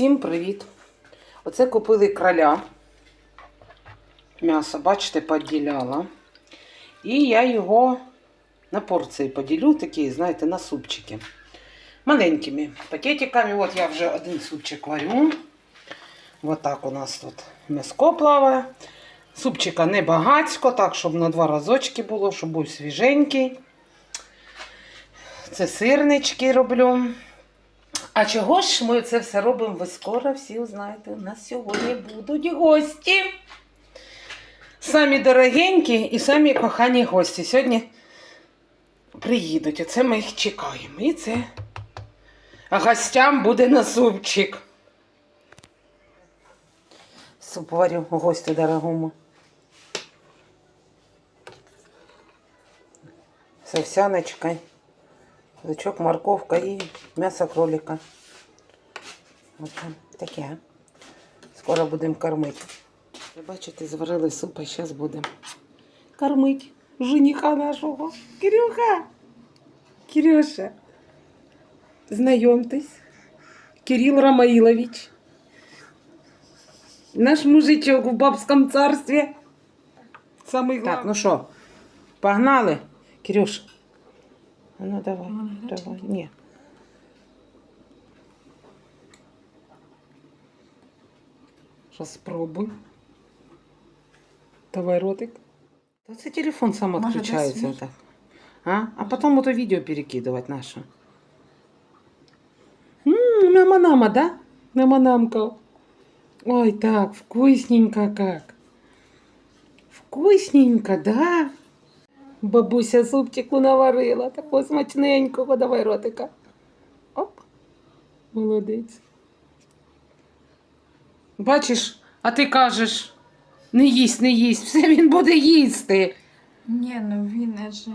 Всім привіт! Оце купили краля. М'ясо, бачите, поділяла. І я його на порції поділю, такі, знаєте, на супчики. Маленькими пакетиками. От я вже один супчик варю. От так у нас тут м'яско плаває. Супчика не багатько, так, щоб на два разочки було, щоб був свіженький. Це сирнички роблю. А чого ж ми це все робимо? Ви скоро всі узнаєте. У нас сьогодні будуть гості. Самі дорогенькі і самі кохані гості. Сьогодні приїдуть. Оце ми їх чекаємо. І це гостям буде на супчик. Суп варю гостю дорогому. З овсяночкою. Лучок, морковка і м'ясо кролика. От таке. Скоро будемо кормити. Ви бачите, зварили суп, а зараз будемо кормити жениха нашого. Кирюха! Кирюша, знайомтесь. Кирилл Ромаилович. Наш мужичок в бабском царстве. Самый главный. Так, ну що, погнали? Кирюш, а ну давай, давай. Ні. Сейчас спробуй. Давай ротик. Да це телефон сам Може, отключается. десь свій? Так. А? а потом это видео перекидывать наше. М, Мама-нама, да? Мама-намка. Ой, так, вкусненько как. Вкусненько, да? Бабуся супчику наварила, такого смачненького. Давай ротика. Оп. Молодець. Бачиш, а ти кажеш, не їсть, не їсть, все він буде їсти. Ні, ну він же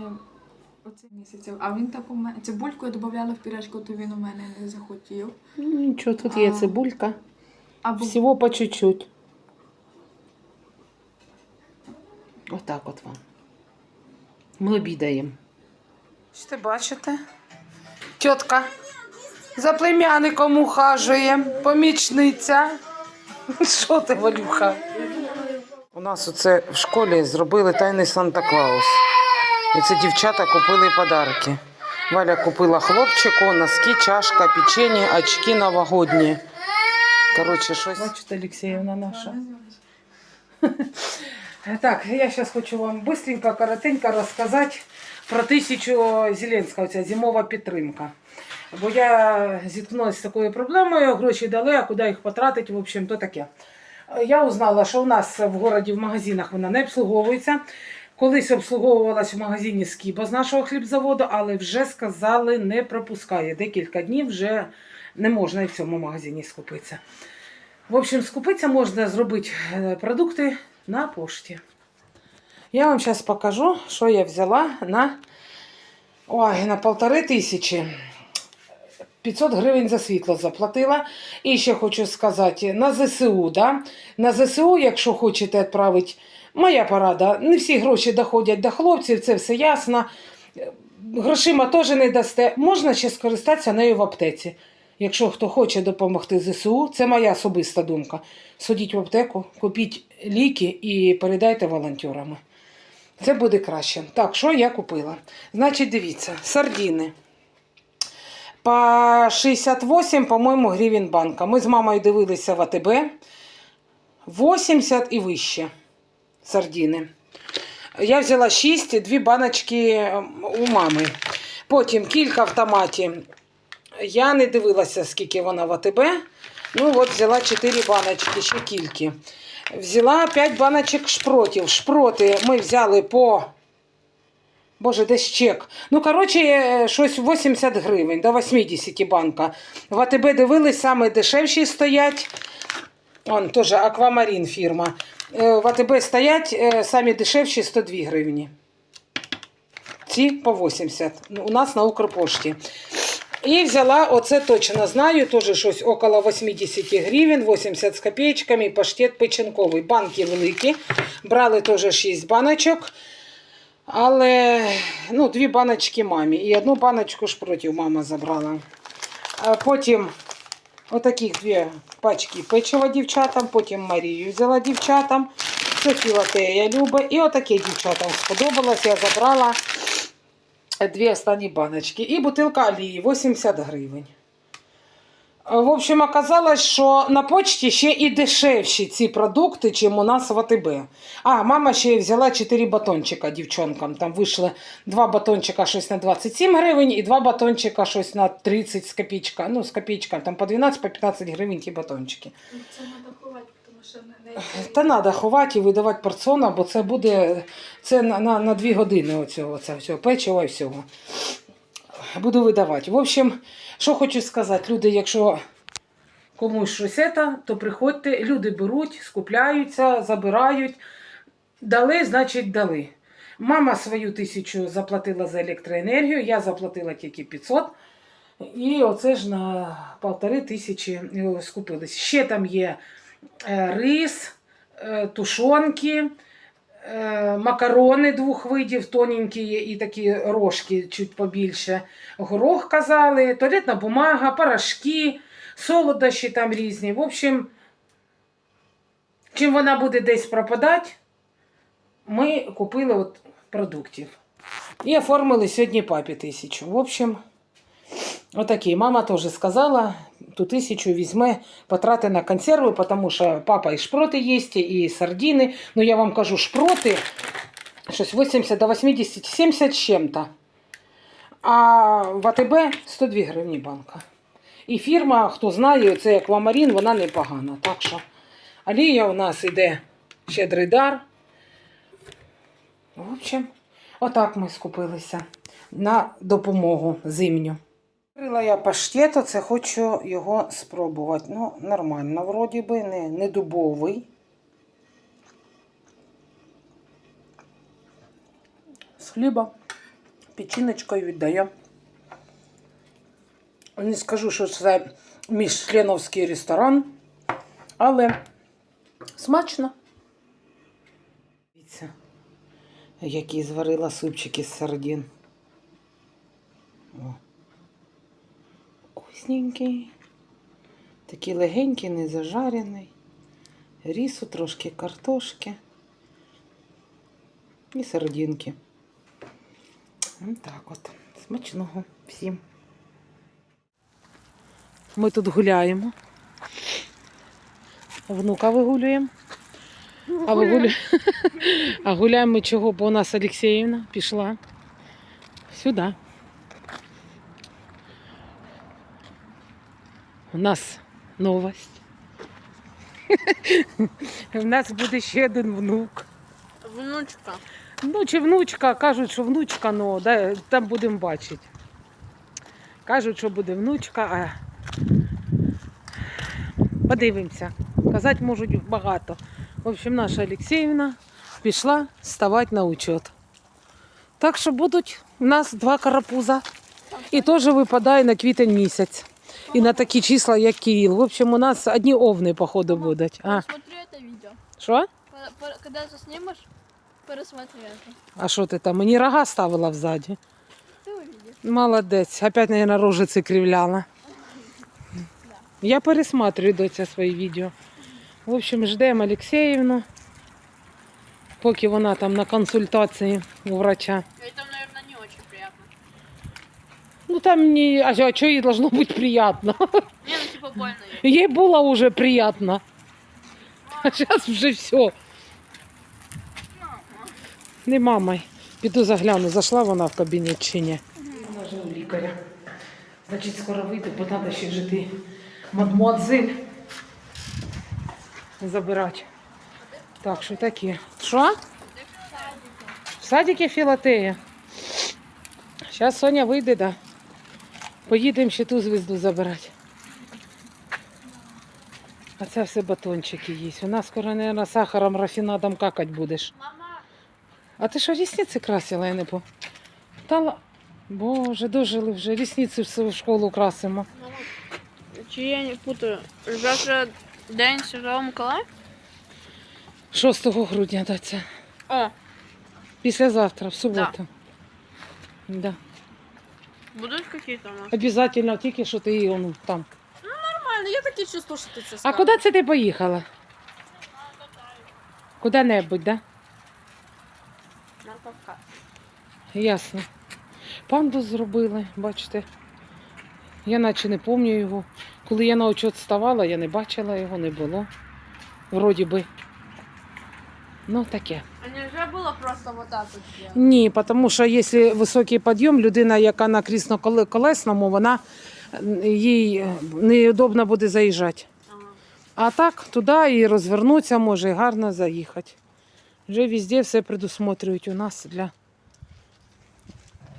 оце місяців. А він так у мене. Цибульку я додавала в пірячку, то він у мене не захотів. Ну, Нічого, тут є А. цибулька. Або Всього по чуть-чуть. Отак от вам. Ми обідаємо. Що ти бачите? Тітка за племянником ухажує, помічниця. Що ти, Валюха? У нас оце в школі зробили тайний Санта-Клаус. І це дівчата купили подарки. Валя купила хлопчику носки, чашка, печенье, очки новогодні. Коротше, щось. Бачите, Олексіївна наша. Так, я зараз хочу вам быстренько, коротенько розказати про тисячу Зеленського, ця зимова підтримка. Бо я зіткнулася з такою проблемою, гроші дали, а куди їх потратити, в общем, то таке. Я узнала, що у нас в городі в магазинах вона не обслуговується. Колись обслуговувалась в магазині Скіба з нашого хлібзаводу, але вже сказали, не пропускає. Декілька днів вже не можна і в цьому магазині скупитися. В общем, скупитися можна зробити е, продукти на пошті. Я вам зараз покажу, що я взяла на, ой, на полтори тисячі. 500 гривень за світло заплатила. І ще хочу сказати, на ЗСУ, да? на ЗСУ, якщо хочете відправити, моя порада, не всі гроші доходять до хлопців, це все ясно. Грошима теж не дасте. Можна ще скористатися нею в аптеці. Якщо хто хоче допомогти ЗСУ, це моя особиста думка. Сходіть в аптеку, купіть ліки і передайте волонтерам. Це буде краще. Так, що я купила? Значить, дивіться, сардіни. По 68, по-моєму, гривень банка. Ми з мамою дивилися в АТБ. 80 і вище сардіни. Я взяла 6, дві баночки ем, у мами. Потім кілька в томаті. Я не дивилася, скільки вона в АТБ. Ну, от взяла 4 баночки, ще кільки. Взяла 5 баночок шпротів. Шпроти ми взяли по. Боже, десь чек. Ну, коротше, е, щось 80 гривень до 80 банка. В АТБ дивились, саме дешевші стоять. Он теж аквамарін фірма. Е, В АТБ стоять е, самі дешевші 102 гривні. Ці по 80. Ну, У нас на Укрпошті. І взяла, оце точно знаю, теж щось около 80 гривень, 80 з копеечками, паштет печінковий. Банки великі. Брали теж 6 баночок. Але ну, дві баночки мамі. І одну баночку шпротів мама забрала. А потім Отаких дві пачки печива дівчатам, потім Марію взяла дівчатам. Це філатея любить. І отаке дівчатам сподобалось. Я забрала дві останні баночки. І бутилка олії 80 гривень. В общем, оказалось, що на почті ще і дешевші ці продукти, чим у нас в АТБ. А, мама ще взяла 4 батончика дівчонкам. Там вийшли два батончика щось на 27 гривень і два батончика щось на 30 з копійчика. Ну, з копійчика, там по 12, по 15 гривень ті батончики. Це треба ховати, тому не, не Та треба ховати і видавати порціоном, бо це буде це на, на, на 2 години оцього, це всього печива і всього. Буду видавати. В общем, що хочу сказати, люди, якщо комусь щось це, то приходьте, люди беруть, скупляються, забирають. Дали, значить, дали. Мама свою тисячу заплатила за електроенергію, я заплатила тільки 500. І оце ж на полтори тисячі е, скупились. Ще там є е, рис, е, тушонки, е, макарони двох видів, тоненькі і такі рожки чуть побільше. Горох казали, туалетна бумага, порошки, солодощі там різні. В общем, чим вона буде десь пропадати, ми купили от продуктів. І оформили сьогодні папі тисячу. В общем, отакий. Мама теж сказала, ту тисячу візьме, потрати на консерви, тому що папа і шпроти їсть, і сардини. Ну я вам кажу, шпроти щось 80 до 80, 70 з чим-то. А в АТБ 102 гривні банка. І фірма, хто знає, це Аквамарін, вона непогана. Так що олія у нас іде щедрий дар. В общем, отак ми скупилися на допомогу зимню. Відкрила я паштет, оце хочу його спробувати. Ну, нормально, вроді би, не, не дубовий. З хліба, печіночкою віддає. Не скажу, що це мішленовський ресторан, але смачно. Дивіться, які зварила супчики з сардин. О. Вкусненький. Такий легенький, не зажарений. Рісу, трошки картошки. І сардинки. Ось так от. Смачного всім. Ми тут гуляємо. Внука вигулюємо. А, вигулю... а гуляємо ми чого, бо у нас Олексіївна пішла сюди. У нас новость. У нас буде ще один внук. Внучка. Ну, чи внучка, кажуть, що внучка, ну, там будемо бачити. Кажуть, що буде внучка, а подивимося. Казати можуть багато. В общем, наша Олексіївна пішла ставати на учет. Так що будуть у нас два карапуза. І теж випадає на квітень місяць І на такі числа, як Київ. В общем, у нас одні овни, походу, будуть. А, Посмотри это видео. що? По- по- Когда заснимешь, пересмотри это. А що ти там? Мені рога ставила взаді. Ты увидишь. Молодець. Опять, наверное, рожиці кривляла. Я пересматриваю доця свої відео. В общем, ждемо Олексіївну, поки вона там на консультації у врача. Ну там не... А що їй должно бути приємно? Не, ну типа больно. Їй було вже приємно. А зараз вже все. Не мамай. Піду загляну, зайшла вона в кабінет чи ні. Вона вже у лікаря. Значить, скоро вийде, бо треба ще жити мадмуазель забирати. Так, що таке? Що? В садике Філатея. Зараз Соня вийде, да. Поїдемо ще ту звезду забирати. А це все батончики є. У нас скоро, мабуть, сахаром, рафінадом какать будеш. Мама, А ти що, рісниці красила, я не по. Та Боже, дожили вже. Рісниці в школу красимо. мама, чи я не путаю? Завтра день Святого Миколая? 6 грудня да, це. О, Післязавтра, в суботу. Да. Будут какие-то у нас? Обязательно, тільки що ти он там. нормально, я таке чувство, що ти це А скажеш. куди це ти поїхала? Куди-небудь, да? На Кавказ. Ясно. Пандус зробили, бачите. Я наче не пам'ятаю його. Коли я на очот ставала, я не бачила його, не було. Вроді би. Ну, таке. А нельзя було просто вот так от сделать? Ні, тому що якщо високий підйом, людина, яка на крісно-колесному, вона їй е, неудобно буде заїжджати. А так туди і розвернутися може, і гарно заїхати. Вже везде все предусмотрюють у нас для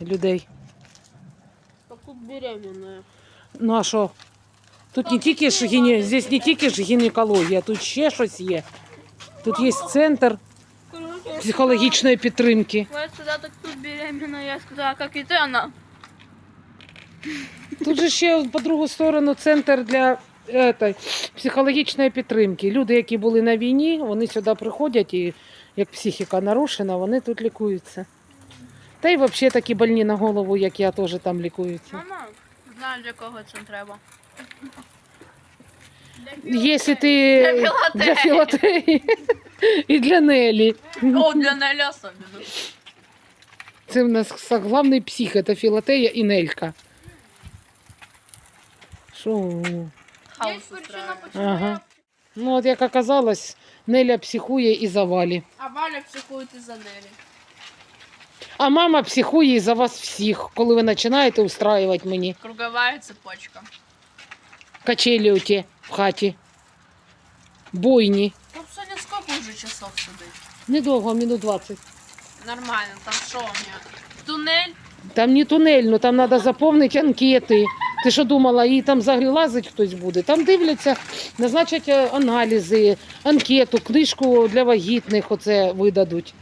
людей. Так тут беременная. Ну а що? Тут не тільки ж гіне... здесь не тільки ж гінекологія, тут ще щось є. Тут є центр психологічної підтримки. Я сюда так тут беременная, я сказала, как и ты, она. Тут же ще по другу сторону центр для этой, психологічної підтримки. Люди, які були на війні, вони сюди приходять і як психіка нарушена, вони тут лікуються. Та й взагалі такі больні на голову, як я, теж там лікуються. Мама, знаю, для кого це треба. Якщо ти Для філатеї. І для Нелі. О, для Неля особенно. Це в нас главний псих, це філатея і Нелька. Що? Хаос. Ага. Ну, от як оказалось, Неля психує і за Валі. А Валя психует из-за Нелі. А мама психує і за вас всіх, коли ви починаєте устраювати мені Круговая цепочка. качелі оті в хаті. Бойні. Уже часов сидить? Недовго, минут 20. Нормально, там что у меня? Туннель? Там не тунель, ну там треба заповнити анкети. Ти що думала, їй там залазить хтось буде? Там дивляться, назначать е, аналізи, анкету, книжку для вагітних оце видадуть.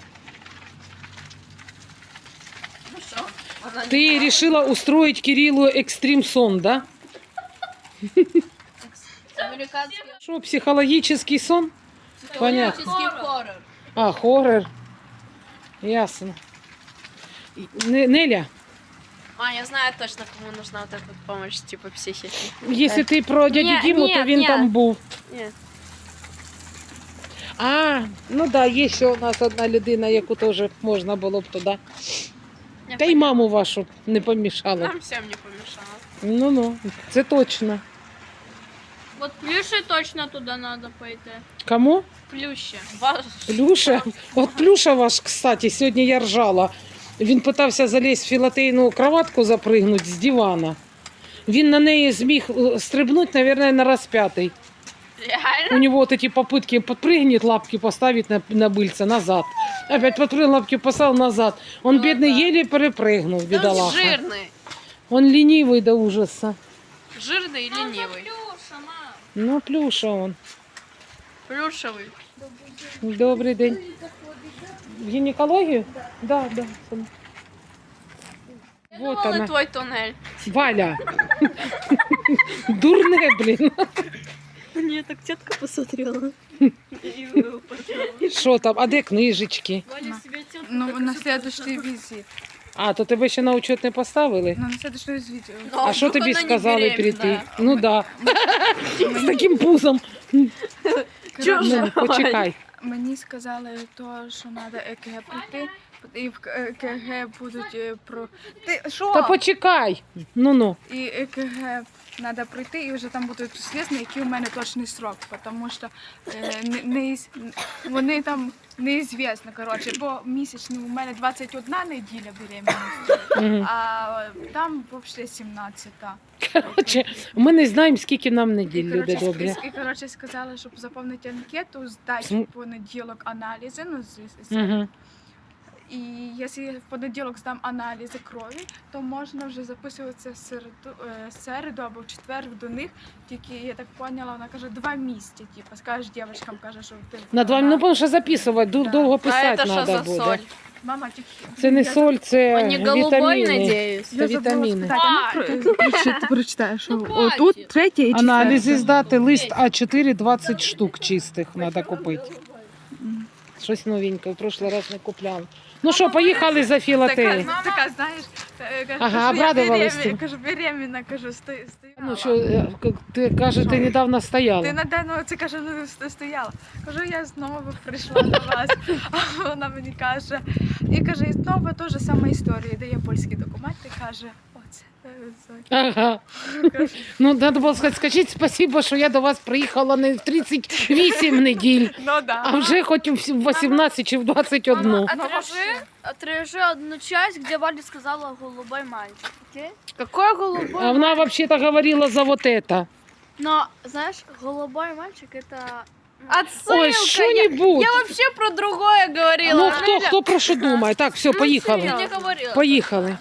Ну что? Она Ти не вирішила устроїть Кирилу екстрім сон, да? Американский Що, психологічний сон? Понятно. хоррор. А, хоррор. Ясно. Не- Неля, А, я знаю точно, кому нужна вот эта помощь, типа психики. якщо ти про дядю Ні, Діму, то ні, він ні. там був. Нет. А, ну так, да, є ще у нас одна людина, яку теж можна було б туди. Та й маму вашу не помішало. Нам всем не помешало. Ну ну, це точно. Вот плюши точно туда надо пойти. Кому? Плюще. Ваш. Плюша. От Плюша ваш, кстати, сьогодні я ржала. Він питався залізти в філатейну кроватку запригнути з дивана. Він на неї зміг е, стрибнути, мабуть, на раз п'ятий. Реально? У него вот эти попытки подпрыгнет, лапки поставить на, на быльце назад. Опять подпрыгнул, лапки поставил назад. Он Ну бедный да. еле перепрыгнул, Он бедолаха. жирный. Он ленивый до ужаса. Жирный и ленивый. Ну, плюша он. Плюшевый. Добрий день. В гинекологию? Да, да. сама. Я Вот думала, она. твой туннель. Валя. Дурне, блин. Мне так тетка посмотрела. Що там? А де книжечки? Ну, на следующий візит. А, то тебе ще на учет не поставили? Ну, на следующий візит. А що тобі сказали прийти? Ну да. З таким пузом. Ну, почекай. Мені сказали, то, що треба ЕКГ пройти, і в ЕКГ будуть е, про. Ти що? Та почекай. Ну ну. І ЕКГ треба пройти, і вже там будуть звісно, який у мене точний срок, тому що е, не, не, вони там неізвісно, коротше, бо місячний у мене 21 неділя беременності, а там взагалі 17. Коротше, ми не знаємо, скільки нам неділь, люди коротше, добрі. І, коротше, сказали, щоб заповнити анкету, здати в понеділок аналізи, ну, з, з, Угу. І якщо я в понеділок здам аналізи крові, то можна вже записуватися в середу, е, середу або в четвер до них. Тільки я так поняла, вона каже, два місяці. Типу, скажеш дівчатам, каже, що ти На два ну, тому що записувати, ду- Да. довго А писати это что треба за буде. соль? мама тільки Це не Я соль, це голубой, вітаміни. надеюсь? Це вітаміни. А, Ти прочитаєш, Ну, отут хватить. третє і Аналізи здати, лист А4 20 штук чистих треба купити. Щось новеньке, в прошлий раз не купляли. Ну що, поїхали за Така, філателі. така, знаєш, кажу, каже, Ага, що я обрадувались беременна, кажу, беременна, кажу, сто- стояла. Ну що, е, к- ти каже, ти недавно Ти стояла. на день це каже, ну сто- стояла. Кажу, я знову прийшла до вас. А вона мені каже, і каже, і знову теж сама історія. Дає польські документи, каже, е, це». Ага. Ну, треба було сказати, скажіть спасибо, що я до вас приїхала не в 38 неділь, Ну да. а вже хоч в 18 чи в 21. Мама, Ну, отражи, отражи одну часть, где Валя сказала голубой мальчик, окей? Какой голубой? А вона взагалі-то говорила за вот это. Но, знаешь, голубой мальчик это... Ой, що-нибудь. Я вообще про другое говорила. Ну, хто, хто про що думає? Так, все, поїхали. Я не говорила. Поїхали.